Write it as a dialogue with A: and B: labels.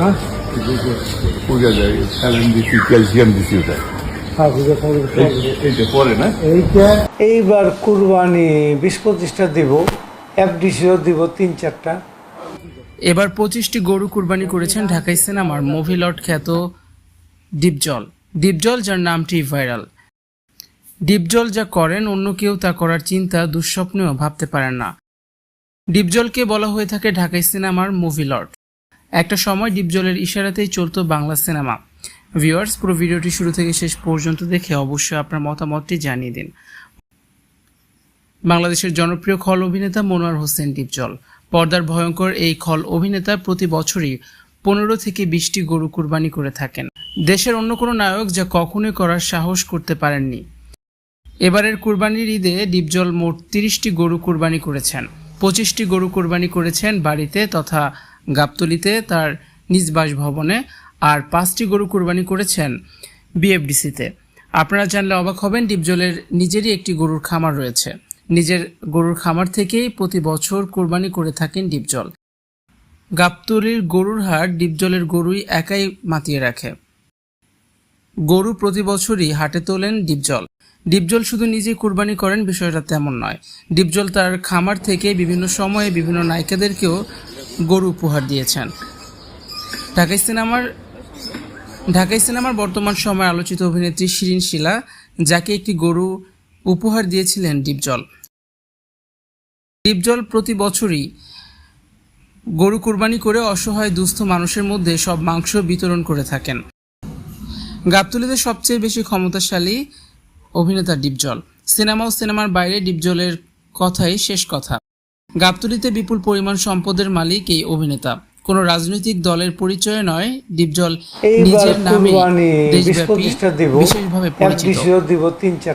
A: হ্যাঁ?
B: যায় saline calcium ওটা।
A: হ্যাঁ এইবার কুরবানি বিশ পঁচিশটা দিব এফডিসিও দিব তিন চারটা।
C: এবার পঁচিশটি গরু কুরবানি করেছেন ঢাকাই সিনেমার মুভি লট খ্যাত ডিপজল। ডিপজল যার নামটি ভাইরাল। ডিপজল যা করেন অন্য কেউ তা করার চিন্তা দুঃস্বপ্নেও ভাবতে পারেন না। ডিপজলকে বলা হয়ে থাকে ঢাকাই সিনেমার মুভি লট একটা সময় ডিপজলের ইশারাতেই চলতো বাংলা সিনেমা। ভিউয়ার্স, পুরো ভিডিওটি শুরু থেকে শেষ পর্যন্ত দেখে অবশ্যই আপনার মতামতটি জানিয়ে দিন। বাংলাদেশের জনপ্রিয় খল অভিনেতা মনোয়ার হোসেন ডিপজল পর্দার ভয়ঙ্কর এই খল অভিনেতা প্রতি বছরই পনেরো থেকে বিশটি গরু কুরবানি করে থাকেন। দেশের অন্য কোনো নায়ক যা কখনোই করার সাহস করতে পারেননি। এবারের কুরবানির ঈদে ডিপজল মোট তিরিশটি গরু কুরবানি করেছেন। পঁচিশটি গরু কুরবানি করেছেন বাড়িতে তথা গাবতলিতে তার নিজ বাসভবনে আর পাঁচটি গরু কুরবানি করেছেন বিএফডিসিতে। আপনারা জানলে অবাক হবেন, ডিপজলের নিজেরই একটি গরুর খামার রয়েছে। নিজের গরুর খামার থেকেই প্রতি বছর কোরবানি করে থাকেন ডিপজল। গাবতলির গরুর হাট ডিপজলের গরুই একাই মাতিয়ে রাখে। গরু প্রতি বছরই হাটে তোলেন ডিপজল। ডিপজল শুধু নিজেই কুরবানি করেন বিষয়টা তেমন নয়। ডিপজল তার খামার থেকে বিভিন্ন সময়ে বিভিন্ন নায়িকাদেরকেও গরু উপহার দিয়েছেন। ঢাকাই সিনেমার ঢাকাই সিনেমার বর্তমান সময়ে আলোচিত অভিনেত্রী শিরিন শিলা যাকে একটি গরু উপহার দিয়েছিলেন ডিপজল। ডিপজল প্রতি বছরই গরু কুরবানি করে অসহায় দুস্থ মানুষের মধ্যে সব মাংস বিতরণ করে থাকেন। গাবতলিতে সবচেয়ে বেশি ক্ষমতাশালী অভিনেতা ডিপজল। সিনেমা ও সিনেমার বাইরে ডিপজলের কথাই শেষ কথা। গাবতলিতে বিপুল পরিমাণ সম্পদের মালিক এই অভিনেতা। কোন রাজনৈতিক দলের পরিচয় নয়
A: দীপজল
C: নিজের নামে দেশব্যাপী বিশেষভাবে পরিচিত।
A: দিব তিন চারটা